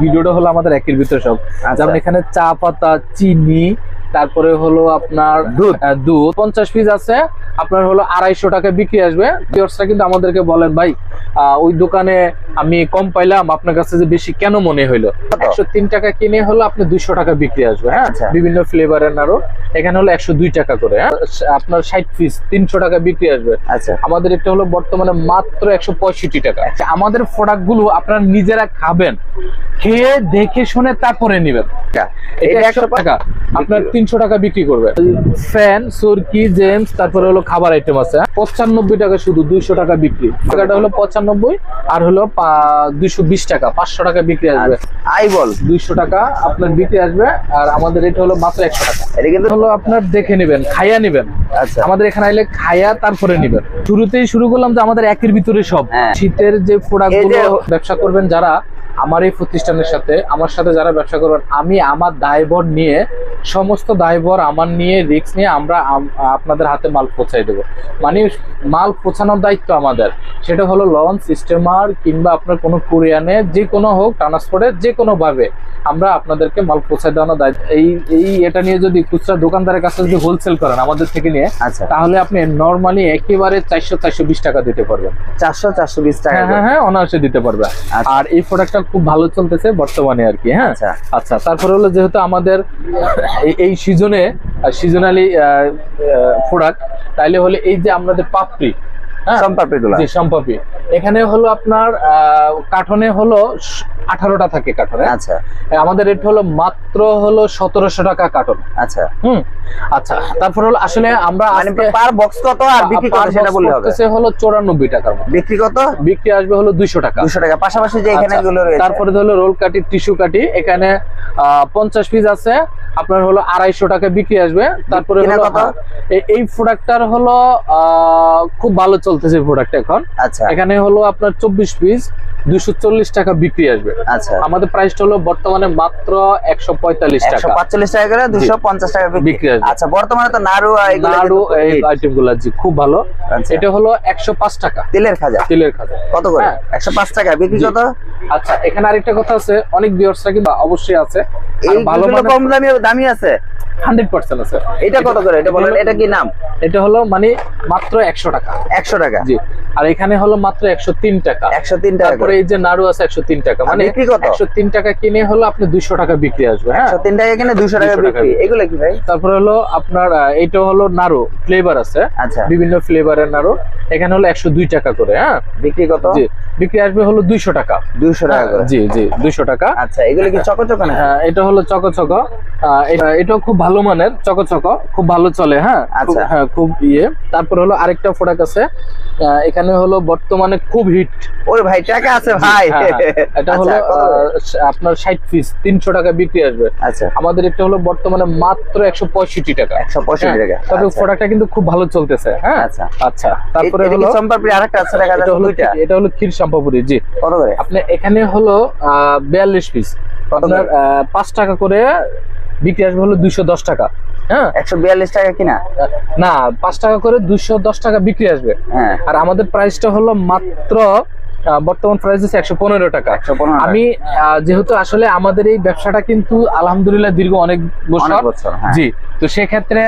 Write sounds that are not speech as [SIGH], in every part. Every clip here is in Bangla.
ভিডিওটা হলো আমাদের একের ভিতরে সব আচ্ছা। যেমন এখানে চা পাতা চিনি তারপরে হলো আপনার দুধ। দুধ পঞ্চাশ পিস আছে আপনার হলো আড়াইশো টাকা বিক্রি আসবে। ভিউয়ার্সরা কিন্তু আমাদেরকে বলেন ভাই ওই দোকানে আমি কম পাইলাম আপনার কাছে যে বেশি কেন মনে হইল? একশো তিন টাকা কিনে হলো আপনি দুইশো টাকা বিক্রি আসবে হ্যাঁ? আচ্ছা। বিভিন্ন ফ্লেভারের নাড়ু। এখানে হলো একশো দুই টাকা করে হ্যাঁ? আপনার ষাট পিস তিনশো টাকা বিক্রি আসবে। আচ্ছা। আমাদের এটা হলো বর্তমানে মাত্র একশো পঁয়ষট্টি টাকা। আচ্ছা, আমাদের প্রোডাক্টগুলো আপনারা নিজেরা খাবেন খেয়ে দেখে শুনে তারপরে নেবেন। এটা এটা একশো টাকা আপনার তিনশো টাকা বিক্রি করবে। ফ্যান সুরকি জেমস তারপরে হলো খাবার আইটেম আছে হ্যাঁ? পঁচানব্বই টাকা শুধু দুইশো টাকা বিক্রি। টাকাটা হলো পঁচানব্বই আর হলো দুইশো বিশ টাকা পাঁচশো টাকা বিক্রি আসবে। আই বল। দুইশো টাকা আপনার বিক্রি আসবে আর আমাদের এটা হলো মাত্র একশো টাকা। এটা কিন্তু হলো আপনার দেখে নেবেন খাইয়া নেবেন। আচ্ছা। আমাদের এখানে আইলে খায়া তারপরে নিবেন। শুরুতেই শুরু করলাম যে আমাদের একের ভিতরে সব। হ্যাঁ। শীতের যে প্রোডাক্ট এই গুলো ব্যবসা করবেন যারা আমার এই প্রতিষ্ঠানের সাথে আমার সাথে যারা ব্যবসা করবেন আমি আমার দায়বর নিয়ে সমস্ত দায়বর আমার নিয়ে রিস্ক নিয়ে আমরা আপনাদের হাতে মাল পৌঁছাই দেবো। মানে মাল পৌঁছানোর দায়িত্ব আমাদের। সেটা হলো লঞ্চ স্টিমার কিংবা আপনার কোনো কুরিয়ানে যে কোনো হোক ট্রান্সপোর্টে যে কোনোভাবে আমরা আপনাদেরকে মাল পৌঁছায় দেওয়ানোর দায়িত্ব। এই এই এটা নিয়ে যদি খুচরা দোকানদারের কাছে যদি হোলসেল করেন আমাদের থেকে নিয়ে আচ্ছা। তাহলে আপনি নর্মালি একেবারে চারশো চারশো বিশ টাকা দিতে পারবেন। চারশো চারশো বিশ টাকা হ্যাঁ হ্যাঁ হ্যাঁ অনায়াসে দিতে পারবে। আচ্ছা। আর এই প্রোডাক্টটা খুব ভালো চলতেছে বর্তমানে আর কি হ্যাঁ। আচ্ছা। আচ্ছা তারপরে হলো যেহেতু আমাদের এই- সিজনে সিজনালি প্রোডাক্ট তাইলে হলে এই যে আমাদের পাপড়ি হ্যাঁ? সম্পাপি এখানে হলো আপনার কাঠনে হলো আঠারোটা থাকে কাঠনে। আচ্ছা। আমাদের রেট হলো মাত্র হলো সতেরোশো টাকা কার্টন আচ্ছা। হুম? আচ্ছা তারপর হলো আসলে আমরা মানে পার বক্স কত আর বিক্রি কত সেটা বললে হবে? হলো চৌরানব্বই টাকার বিক্রি কত? বিক্রি আসবে হলো দুইশো টাকা। দুশো টাকা। পাশাপাশি যে এখানে আচ্ছা, গুলো রয়েছে তারপরে হলো রোল কাটি টিস্যু কাটি এখানে পঞ্চাশ পিস আছে। আপনার হলো আড়াইশো টাকা বিক্রি আসবে। তারপরে হলো এই- প্রোডাক্টটার হলো আহ, খুব ভালো চলতেছে প্রোডাক্ট এখন। আচ্ছা। এখানে হলো আপনার চব্বিশ পিস দুশো চল্লিশ টাকা বিক্রি আসবে। আচ্ছা। আমাদের প্রাইসটা হলো বর্তমানে মাত্র একশো পঁয়তাল্লিশ টাকা। পাঁচচল্লিশ টাকা করে দুশো পঞ্চাশ টাকা বিক্রি। আসবে। আচ্ছা বর্তমানে তো নাড়ু নাড়ু এই। আইটেমগুলা জি খুব ভালো। আচ্ছা। এটা হলো একশো পাঁচ টাকা। তেলের খাজা? তেলের খাজা। কত করে? হ্যাঁ। একশো পাঁচ টাকা। বিক্রি। কত? আচ্ছা এখানে আরেকটা কথা আছে অনেক ভিউয়ার্সরা কিন্তু অবশ্যই আছে। এই ভালো ভালো কম দামি দামি আছে? হান্ড্রেড পার্সেন্ট আছে। এটা কত করে? এটা বলেন এটা কি নাম? এটা হলো মানে মাত্র একশো টাকা। একশো টাকা। জি। আর এখানে হলো মাত্র একশো তিন টাকা। একশো তিন টাকা তারপরে এই যে নাড়ু আছে একশো তিন টাকা। মানে? একশো তিন টাকা কিনে হলো আপনি দুইশো টাকা বিক্রি আসবে হ্যাঁ? তিন টাকা কিনে দুশো টাকা বিক্রি। এগুলো কি ভাই? তারপরে হলো আপনার এটা এইটা হলো নাড়ু ফ্লেভার আছে। আচ্ছা। বিভিন্ন ফ্লেভারের নাড়ু। এখানে হলো একশো দুই টাকা করে হ্যাঁ? বিক্রি কত? বিক্রি আসবে হলো দুইশো টাকা। দুশো টাকা হ্যাঁ, জি জি দুইশো টাকা। আচ্ছা এগুলো কি চকো চকো না হ্যাঁ এটা হলো চকচক। এটাও খুব ভালো মানের চকচক খুব ভালো চলে হ্যাঁ? আচ্ছা। হ্যাঁ খুব ইয়ে। তারপর হলো আরেকটা প্রোডাক্ট আছে এখানে হলো বর্তমানে খুব হিট ওই ভাই টাকা আছে ভাই। এটা আচ্ছা, হলো আপনার ষাট পিস তিনশো টাকা বিক্রি আসবে। আচ্ছা। আমাদের এটা হলো বর্তমানে মাত্র একশো পঁয়ষট্টি টাকা। একশো পঁয়ষট্টি টাকা। তবে আচ্ছা। প্রোডাক্টটা কিন্তু খুব ভালো চলতেছে হ্যাঁ? আচ্ছা। আচ্ছা তারপরে হলো আরেকটা আছে এটা হলো এটা হলো ক্ষীর সম্পাপুরি জি। কত করে? আপনি এখানে হলো বিয়াল্লিশ পিস আপনার? পাঁচ টাকা করে বিক্রি আসবে হলো দুইশো দশ টাকা। হ্যাঁ? একশো বিয়াল্লিশ টাকা কিনা? না পাঁচ টাকা করে দুইশো দশ টাকা বিক্রি আসবে। হ্যাঁ। আর আমাদের প্রাইসটা হলো মাত্র বর্তমান প্রাইস হচ্ছে একশো পনেরো টাকা। আমি যেহেতু আসলে আমাদের এই ব্যবসাটা কিন্তু আলহামদুলিল্লাহ দীর্ঘ অনেক বছর। অনেক বছর হ্যাঁ। জি। তো সেক্ষেত্রে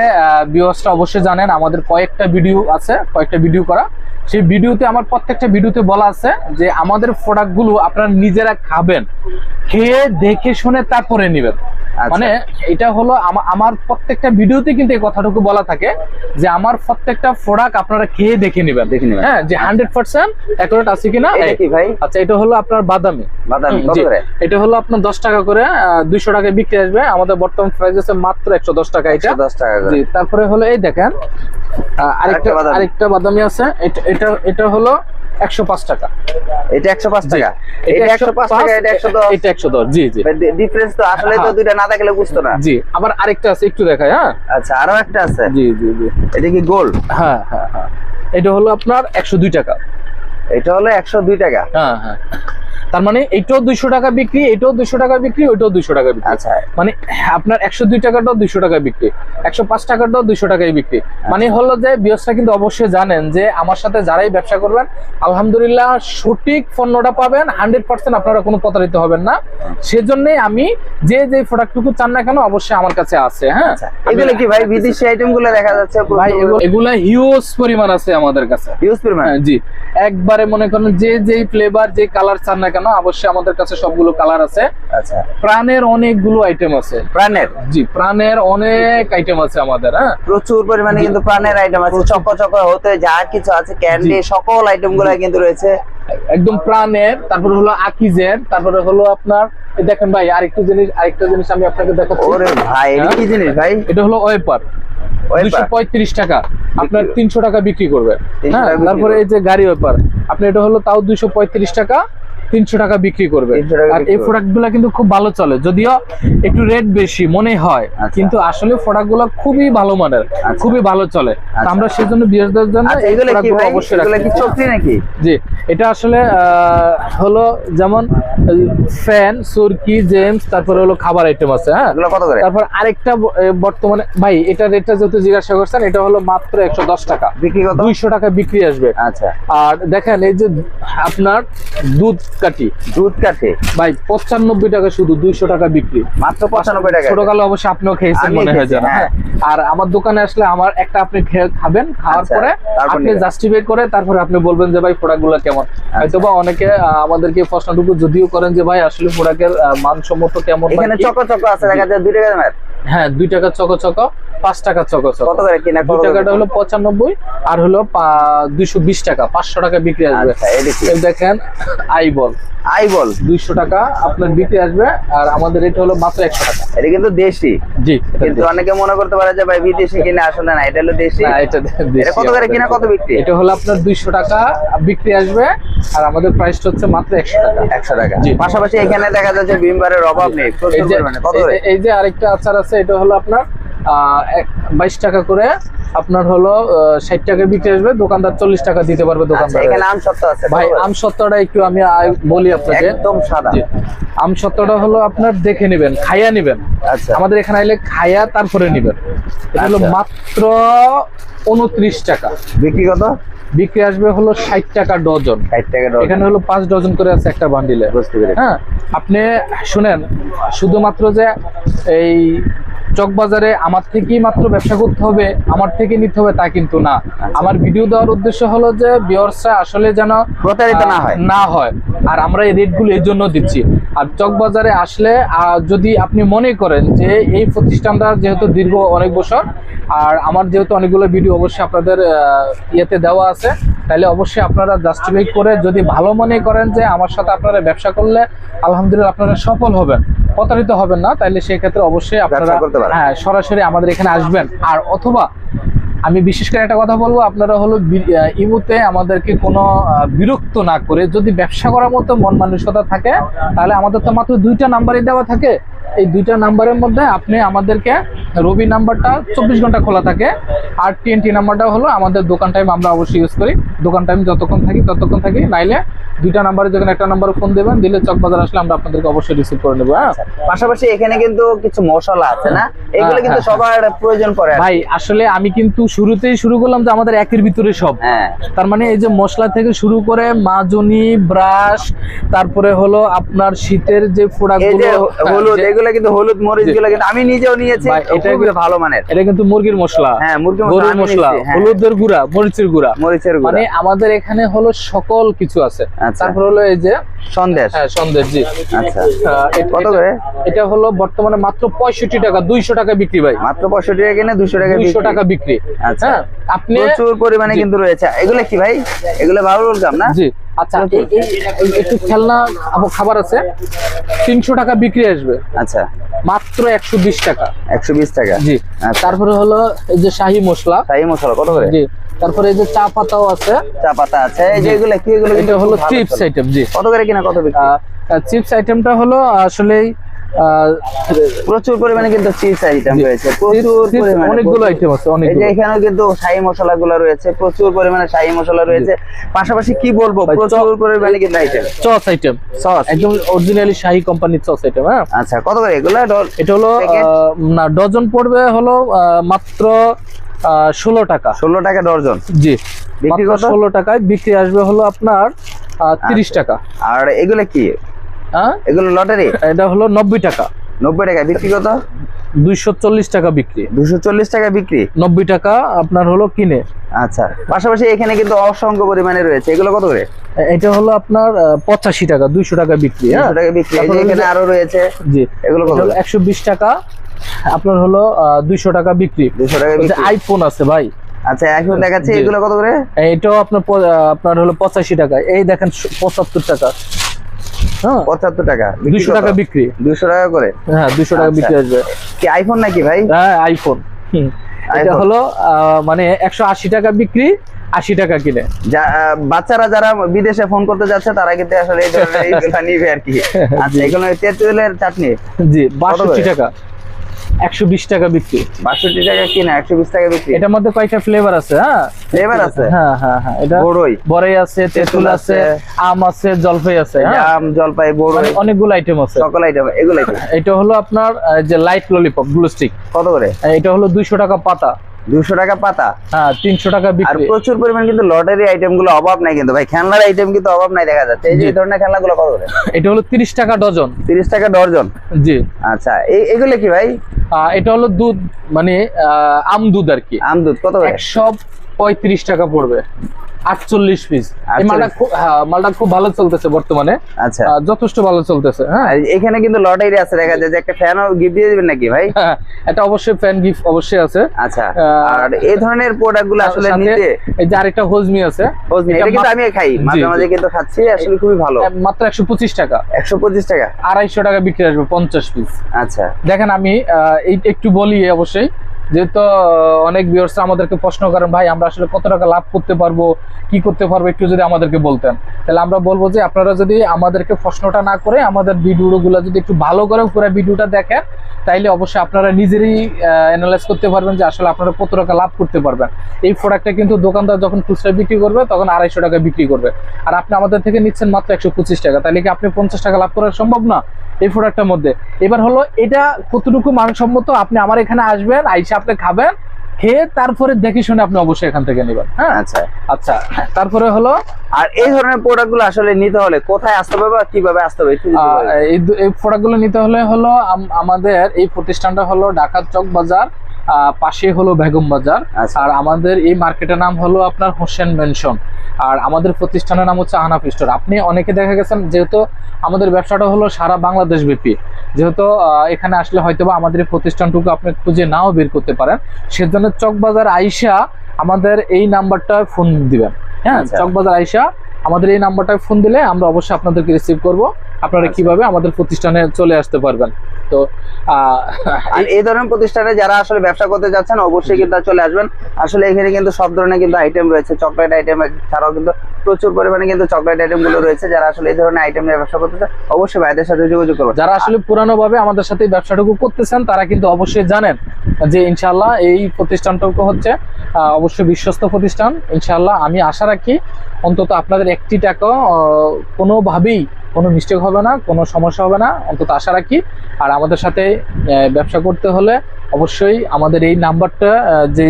বিওসটা অবশ্যই জানেন, আমাদের কয়েকটা ভিডিও আছে, কয়েকটা ভিডিও করা সেই ভিডিওতে আমার প্রত্যেকটা ভিডিওতে বলা আছে যে, আমাদের প্রোডাক্টগুলো আপনারা নিজেরা খাবেন, খেয়ে দেখে শুনে তারপরে নেবেন। মানে এটা হলো আমার প্রত্যেকটা ভিডিওতে কিন্তু এই কথাটুকু বলা থাকে যে আমার প্রত্যেকটা প্রোডাক্ট আপনারা খেয়ে দেখে নেবেন? দেখে নেবেন। হ্যাঁ যে হান্ড্রেড পার্সেন্ট অ্যাকুরেট আছে কিনা? ভাই? আচ্ছা এটা হলো আপনার বাদামি। বাদামি এটা হলো আপনার দশ টাকা করে দুইশো টাকায় বিক্রি আসবে। আমাদের বর্তমান প্রাইস আছে মাত্র একশো দশ টাকা এটা। দশ টাকা করে। তারপরে হলো এই দেখেন আরেকটা আরেকটা বাদামি। আছে। এটা এটা এটা হলো একশো পাঁচ টাকা। এটা একশো পাঁচ টাকা? এটা একশো পাঁচ টাকা এটা একশো দশ? এটা একশো দশ জি জি। ডিফারেন্স তো আসলে তো হ্যাঁ। দুইটা না থাকলে বুঝতো না। জি আবার আরেকটা আছে একটু দেখাই হ্যাঁ? আচ্ছা আরও একটা আছে। জি জি জি। এটা কি গোল? হ্যাঁ হ্যাঁ হ্যাঁ। এটা হলো আপনার একশো দুই টাকা। এটা হলো একশো দুই টাকা। হ্যাঁ হ্যাঁ। তার মানে এটাও দুইশো টাকা বিক্রি এটাও দুইশো টাকা বিক্রি ওইটাও দুইশো টাকা বিক্রি। আচ্ছা। মানে আপনার একশো দুই টাকাটাও দুইশো টাকায় বিক্রি একশো পাঁচ টাকাটাও দুইশো টাকায় বিক্রি। মানে হলো যে বিয়সটা কিন্তু অবশ্যই জানেন যে আমার সাথে যারাই ব্যবসা করবেন আলহামদুলিল্লাহ সঠিক পণ্যটা পাবেন হান্ড্রেড পার্সেন্ট আপনারা কোনো প্রতারিত হবেন না। সেজন্যই আমি যে যে প্রোডাক্টটুকু চান না কেন অবশ্যই আমার কাছে আছে হ্যাঁ? আচ্ছা। এগুলো কি ভাই বিদেশি আইটেমগুলো দেখা যাচ্ছে ভাই এগুলো- হিউজ পরিমাণ আছে আমাদের কাছে। হিউজ পরিমাণ? হ্যাঁ, জি। একবারে মনে করেন যে যেই ফ্লেভার যে কালার চান না কেন অবশ্যই আমাদের কাছে সবগুলো কালার আছে। আচ্ছা। প্রাণের অনেকগুলো আইটেম আছে। প্রাণের? জি প্রাণের অনেক আইটেম আছে আমাদের হ্যাঁ? প্রচুর পরিমাণে কিন্তু প্রাণের আইটেম আছে। চক চক হতে যা কিছু আছে ক্যান্ডি সকল আইটেমগুলো কিন্তু রয়েছে। একদম প্রাণের তারপরে হলো আকিজের তারপরে হলো আপনার দেখেন ভাই আরেকটা জিনিস আরেকটা জিনিস আমি আপনাকে দেখাচ্ছি। ওরে ভাই এটা কি জিনিস ভাই? এটা হলো ওয়েপার। টাকা। আপনার তিনশো টাকা বিক্রি করবে। হ্যাঁ? তারপরে এই যে গাড়ি ওয়েপার। আপনি এটা হলো তাও দুইশো পঁয়ত্রিশ টাকা। তিনশো টাকা বিক্রি করবে। আর এই করবে। প্রোডাক্টগুলা কিন্তু খুব ভালো চলে। যদিও একটু রেট বেশি মনে হয়। আচ্ছা। কিন্তু আসলে প্রোডাক্টগুলো খুবই ভালো মানের আচ্ছা। খুবই ভালো চলে। আচ্ছা। আমরা সেই জন্য বিয়ের জন্য অবশ্যই নাকি? জি এটা আসলে হলো যেমন ফ্যান সুরকি জেমস তারপরে হলো খাবার আইটেম আছে হ্যাঁ? তারপর আরেকটা বর্তমানে ভাই এটা রেটটা যেহেতু জিজ্ঞাসা করছেন এটা হলো মাত্র একশো দশ টাকা। বিক্রি দুইশো টাকা বিক্রি আসবে। আচ্ছা। আর দেখেন এই যে আপনার দুধ কাটি দুধ কাঠে। ভাই পঁচানব্বই টাকা শুধু দুইশো টাকা বিক্রি। মাত্র পঁচানব্বই টাকা। ছোটকালে অবশ্যই আপনিও খেয়েছেন মনে হয় হ্যাঁ। আর আমার দোকানে আসলে আমার একটা আপনি খাবেন খাওয়ার আচ্ছা, পরে তারপর আপনি জাস্টিফাই করে তারপরে আপনি বলবেন যে ভাই প্রোডাক্টগুলো কেমন? আচ্ছা। হয়তো বা অনেকে আমাদেরকে প্রশ্নটুকু যদিও করেন যে ভাই আসলে প্রোডাক্টের মানসম্মত কেমন এখানে? চক চক আছে দেখা যায় দুই টাকা হ্যাঁ দুই টাকা চকো চকো। পাঁচ টাকা কত করে কিনা টাকাটা হলো পঁচানব্বই আর হলো দুইশো বিশ টাকা পাঁচশো টাকা বিক্রি আসবে। আচ্ছা এই দেখেন আই বল আই বল দুইশো টাকা আপনার বিক্রি আসবে আর আমাদের এটা হলো মাত্র একশো টাকা। এটা কিন্তু দেশি। জি কিন্তু অনেকে মনে করতে পারে যে ভাই বিদেশি কিনে আসলে না এটা হলো দেশি। এটা কত করে কিনা কত বিক্রি? এটা হলো আপনার দুইশো টাকা বিক্রি আসবে আর আমাদের প্রাইসটা হচ্ছে মাত্র একশো টাকা। একশো টাকা। জি। পাশাপাশি এখানে দেখা যাচ্ছে ভিমবারের অভাব নেই এই যে আরেকটা আচার আছে এটা হলো আপনার বাইশ টাকা করে আপনার হলো ষাট টাকা বিক্রি আসবে দোকানদার চল্লিশ টাকা দিতে পারবে আচ্ছা দোকানদার ভাই আম সত্ত্বটা একটু আমি বলি আপনাকে একদম সাদা। আম সত্ত্বটা হলো আপনার দেখে নেবেন খাইয়া নেবেন। আচ্ছা। আমাদের এখানে আইলে খাইয়া তারপরে নেবেন। এটা হলো আচ্ছা। মাত্র উনত্রিশ টাকা। বিক্রি কত? বিক্রি আসবে হলো ষাট টাকা ডজন। ষাট টাকা ডজন। এখানে হলো পাঁচ ডজন করে আছে একটা বান্ডিলে। হ্যাঁ আপনি শুনেন শুধুমাত্র যে এই চকবাজারে আমার থেকেই মাত্র ব্যবসা করতে হবে আমার থেকে নিতে হবে তা কিন্তু না। আমার ভিডিও দেওয়ার উদ্দেশ্য হলো যে বিয়র্সরা আসলে যেন প্রতারিত না হয়। না হয়। আর আমরা এই রেটগুলো এই জন্য দিচ্ছি। আর চকবাজারে আসলে যদি আপনি মনে করেন যে এই প্রতিষ্ঠানটা যেহেতু দীর্ঘ অনেক বছর আর আমার যেহেতু অনেকগুলো ভিডিও অবশ্যই আপনাদের ইয়েতে দেওয়া আছে তাহলে অবশ্যই আপনারা জাস্টিফাই করে যদি ভালো মনে করেন যে আমার সাথে আপনারা ব্যবসা করলে আলহামদুলিল্লাহ আপনারা সফল হবেন। প্রতারিত হবেন না তাহলে সেক্ষেত্রে অবশ্যই আপনারা। হ্যাঁ সরাসরি আমাদের এখানে আসবেন আর অথবা আমি বিশেষ করে একটা কথা বলব আপনারা হলো ইমুতে আমাদেরকে কোনো বিরক্ত না করে যদি ব্যবসা করার মতো মন মানসিকতা থাকে তাহলে আমাদের তো মাত্র দুইটা নাম্বারই দেওয়া থাকে এই দুইটা নাম্বারের মধ্যে আপনি আমাদেরকে রবি নাম্বারটা চব্বিশ ঘণ্টা খোলা থাকে। আর টিএনটি নাম্বারটা হলো আমাদের দোকান টাইম আমরা অবশ্যই ইউজ করি। দোকান টাইম যতক্ষণ থাকি ততক্ষণ থাকি নাইলে দুইটা নাম্বারে যখন একটা নাম্বারে ফোন দেবেন দিলে চকবাজার আসলে আমরা আপনাদেরকে অবশ্যই রিসিভ করে নেব হ্যাঁ? পাশাপাশি এখানে কিন্তু কিছু মশলা আছে না? এগুলো হ্যাঁ, কিন্তু হ্যাঁ, সবার প্রয়োজন পড়ে ভাই আসলে আমি কিন্তু শুরুতেই শুরু করলাম যে আমাদের একের ভিতরে সব। হ্যাঁ। তার মানে এই যে মশলা থেকে শুরু করে মাজনি ব্রাশ তারপরে হলো আপনার শীতের যে ফোড়াগুলো হলুদ এগুলো কিন্তু হলুদ মরিচ। গুলো কিন্তু আমি নিজেও নিয়েছি এটা কিন্তু- ভালো মানের। এটা কিন্তু মুরগির মশলা। হ্যাঁ মুরগি গরুর মশলা হ্যাঁ। হলুদের গুঁড়া মরিচের গুঁড়া। মরিচের গুঁড়া। মানে আমাদের এখানে হলো সকল কিছু আছে। আচ্ছা। তারপর হলো এই যে সন্দেশ। হ্যাঁ সন্দেশ জি। আচ্ছা। কত এটা- করে? এটা হলো বর্তমানে মাত্র পঁয়ষট্টি টাকা দুইশো টাকা বিক্রি ভাই। মাত্র পঁয়ষট্টি টাকা কিনে দুশো টাকা দুইশো বিক্রি। টাকা বিক্রি। আচ্ছা। হ্যাঁ আপনি প্রচুর পরিমাণে কিন্তু রয়েছে। এগুলো কি ভাই? এগুলো ভালো গাম না? জি। আচ্ছা এই- একটু খেলনা খাবার আছে। তিনশো টাকা বিক্রি আসবে। আচ্ছা। মাত্র একশো বিশ টাকা। একশো বিশ টাকা? জি। আচ্ছা। তারপরে হলো এই যে শাহি মশলা। শাহি মশলা কত করে? জি। তারপরে এই যে চা পাতাও আছে। চা পাতা আছে। এই যে। এগুলো কি এগুলো এটা হলো চিপস আইটেম জি। কত করে কিনা কত বিক্রি? চিপস আইটেমটা হলো আসলে আহ, প্রচুর পরিমাণে কিন্তু চিপস আইটেম রয়েছে প্রচুর পরিমাণে অনেকগুলো। আইটেম আছে অনেক এই যে এখানেও কিন্তু শাহী মশলা গুলো রয়েছে প্রচুর পরিমাণে শাহী মশলা রয়েছে। পাশাপাশি কি বলব প্রচুর পরিমাণে কিন্তু আইটেম চস আইটেম সস একদম অরিজিনালি শাহী কোম্পানির চস আইটেম হ্যাঁ? আচ্ছা কত করে এগুলো? এটা হলো আহ, না ডজন পড়বে হলো আহ, মাত্র ষোলো টাকা। ষোলো টাকা ডর্জন জি? ষোলো টাকায় বিক্রি আসবে হলো আপনার তিরিশ আচ্ছা। টাকা। আর এগুলো কি? এগুলো লটারি? এটা হলো নব্বই টাকা। নব্বই টাকা বিক্রি কত? দুইশো চল্লিশ টাকা বিক্রি। চল্লিশ টাকা বিক্রি? নব্বই টাকা আপনার হলো কিনে। আচ্ছা পাশাপাশি এখানে কিন্তু অসংখ্য পরিমাণে রয়েছে। এগুলো কত করে? এটা হলো আপনার পঁচাশি টাকা দুইশো টাকা বিক্রি হ্যাঁ? টাকা বিক্রি। এখানে আরও রয়েছে। জি। এগুলো কত একশো বিশ টাকা আপনার হলো দুইশো টাকা বিক্রি। টাকা আইফোন আছে ভাই। আচ্ছা এখন দেখাচ্ছি এগুলো কত করে? এটাও আপনার আপনার হলো পঁচাশি টাকা। এই দেখেন পঁচাত্তর টাকা। হ্যাঁ পঁচাত্তর টাকা। দুশো টাকা বিক্রি। দুশো টাকা করে? হ্যাঁ দুশো টাকা আচ্ছা। বিক্রি আসবে। কি আইফোন নাকি ভাই? হ্যাঁ আইফোন এটা হলো মানে একশো আশি টাকা বিক্রি আশি টাকা কিনে। যা বাচ্চারা যারা বিদেশে ফোন করতে যাচ্ছে তারা কিন্তু আসলে এই ধরনের [LAUGHS] নিবে আর কি। আচ্ছা এগুলো তেঁতুলের চাটনি। জি বাষট্টি টাকা। একশো বিশ টাকা বিক্রি। বাষট্টি টাকা কিনা একশো বিশ টাকা বিক্রি। এটার মধ্যে কয়েকটা ফ্লেভার আছে হ্যাঁ? ফ্লেভার আছে? হ্যাঁ হ্যাঁ হ্যাঁ এটা বড়ই। বড়ই আছে তেঁতুল আছে আম আছে জলপাই আছে আম জলপাই বড়ই। মানে অনেকগুলো আইটেম আছে। সকল আইটেম এগুলাই তো। এটা হলো আপনার যে লাইট ললিপপ গ্লু স্টিক কত করে? এটা হলো দুইশো টাকা পাতা। দুশো টাকা পাতা। হ্যাঁ টাকা আর প্রচুর পরিমাণ কিন্তু লটারি আইটেমগুলো অভাব নাই কিন্তু ভাই। খেলনার আইটেম কিন্তু অভাব নাই দেখা যাচ্ছে। এই যে ধরনের খেলনাগুলো কত করে? এটা হলো তিরিশ টাকা ডজন। তিরিশ টাকা ডজন? জি। আচ্ছা এই এগুলো কি ভাই? এটা হলো দুধ মানে আম দুধ আর কি। আম দুধ কত করে? একশো পঁয়ত্রিশ টাকা পড়বে। আটচল্লিশ পিস মালটা খুব হ্যাঁ মালটা খুব ভালো চলতেছে বর্তমানে। আচ্ছা। যথেষ্ট ভালো চলতেছে হ্যাঁ। এখানে কিন্তু লটারি আছে দেখা যায় যে একটা ফ্যানও গিফট দিয়ে দিবেন নাকি ভাই? হ্যাঁ, এটা অবশ্যই ফ্যান গিফট অবশ্যই আছে। আচ্ছা আর এই ধরনের প্রোডাক্টগুলো আসলে নিতে এই যে আরেকটা হোজমি আছে। বুঝলি, এটা কিন্তু আমি খাই মাঝে মাঝে কিন্তু খাচ্ছি আসলে খুবই ভালো। মাত্র একশো পঁচিশ টাকা। একশো পঁচিশ টাকা? আড়াইশো টাকা বিক্রি আসবে পঞ্চাশ পিস আচ্ছা। দেখেন আমি একটু বলি অবশ্যই যেহেতু অনেক ভিউয়ার্স আমাদেরকে প্রশ্ন করেন, ভাই, আমরা আসলে কত টাকা লাভ করতে পারব? কি করতে পারব? একটু যদি আমাদেরকে বলতেন। তাহলে আমরা বলব যে, আপনারা যদি আমাদেরকে প্রশ্নটা না করে আমাদের ভিডিওগুলো যদি একটু ভালো করে পুরো ভিডিওটা দেখেন, তাইলে অবশ্যই আপনারা নিজেরই অ্যানালাইজ করতে পারবেন যে, আসলে আপনারা কত টাকা লাভ করতে পারবেন। এই প্রোডাক্টটা কিন্তু দোকানদার যখন খুচরা বিক্রি করবে, তখন আড়াইশো টাকা বিক্রি করবে। আর আপনি আমাদের থেকে নিচ্ছেন মাত্র একশো পঁচিশ টাকা। তাহলে কি আপনি পঞ্চাশ টাকা লাভ করা সম্ভব না? এই প্রোডাক্টটার মধ্যে। এবার হলো, এটা কতটুকু মানসম্মত? আপনি আমার এখানে আসবেন, আইসা আপনি খাবেন খেয়ে তারপরে দেখে শুনে আপনি অবশ্যই এখান থেকে নেবেন হ্যাঁ? আচ্ছা। আচ্ছা তারপরে হলো আর এই ধরনের প্রোডাক্টগুলো আসলে নিতে হলে কোথায় আসতে হবে বা কীভাবে আসতে হবে। এই প্রোডাক্টগুলো নিতে হলে হলো আমাদের এই প্রতিষ্ঠানটা হলো ঢাকা চক বাজার পাশে হলো বেগম বাজার। আচ্ছা। আর আমাদের এই মার্কেটের নাম হলো আপনার হোসেন মেনশন। আর আমাদের প্রতিষ্ঠানের নাম হচ্ছে আহনাফ স্টোর। আপনি অনেকে দেখা গেছেন যেহেতু আমাদের ব্যবসাটা হলো সারা বাংলাদেশ ব্যাপী যেহেতু এখানে আসলে হয়তো বা আমাদের প্রতিষ্ঠানটুকু আপনি খুঁজে নাও বের করতে পারেন সেজন্য চকবাজার আইসা আমাদের এই নাম্বারটা ফোন দিবেন হ্যাঁ আচ্ছা। চকবাজার আইসা আমাদের এই নাম্বারটায় ফোন দিলে আমরা অবশ্যই আপনাদেরকে রিসিভ করব আপনারা আচ্ছা। কীভাবে আমাদের প্রতিষ্ঠানে চলে আসতে পারবেন তো আর এই ধরনের প্রতিষ্ঠানে যারা আসলে ব্যবসা করতে যাচ্ছেন অবশ্যই কিন্তু চলে আসবেন। আসলে এখানে কিন্তু সব ধরনের কিন্তু আইটেম রয়েছে। চকলেট আইটেম ছাড়াও কিন্তু প্রচুর পরিমাণে কিন্তু চকলেট আইটেমগুলো রয়েছে। যারা আসলে এই ধরনের আইটেম নিয়ে ব্যবসা করতে চান অবশ্যই ভাইদের সাথে যোগাযোগ করবেন। যারা আসলে পুরানো ভাবে আমাদের সাথে ব্যবসাটুকু করতেছেন তারা কিন্তু অবশ্যই জানেন যে ইনশাল্লাহ এই প্রতিষ্ঠানটুকু হচ্ছে অবশ্যই বিশ্বস্ত প্রতিষ্ঠান ইনশাল্লাহ আমি আশা রাখি অন্তত আপনাদের একটি টাকা কোনোভাবেই কোনো মিস্টেক হবে না কোনো সমস্যা হবে না। অন্তত আশা রাখি। আর আমাদের সাথে ব্যবসা করতে হলে অবশ্যই আমাদের এই নাম্বারটা যে।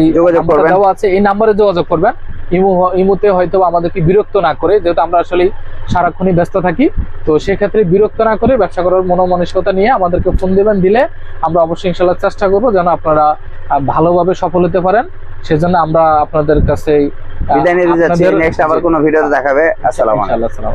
দেওয়া আছে এই নাম্বারে যোগাযোগ করবেন। ইমো ইমোতে হয়তো আমাদেরকে বিরক্ত না করে যেহেতু আমরা আসলে সারাক্ষণই ব্যস্ত থাকি। তো সেক্ষেত্রে বিরক্ত না করে ব্যবসা করার মনোমানসিকতা নিয়ে আমাদেরকে ফোন দেবেন দিলে আমরা অবশ্যই ইনশাল্লাহ চেষ্টা করব যেন আপনারা ভালোভাবে সফল হতে পারেন। সেজন্য আমরা আপনাদের কাছে বিদায় নিতে যাচ্ছি। নেক্সট আবার কোনো ভিডিওতে দেখাবে। আসসালাম আলাইকুম।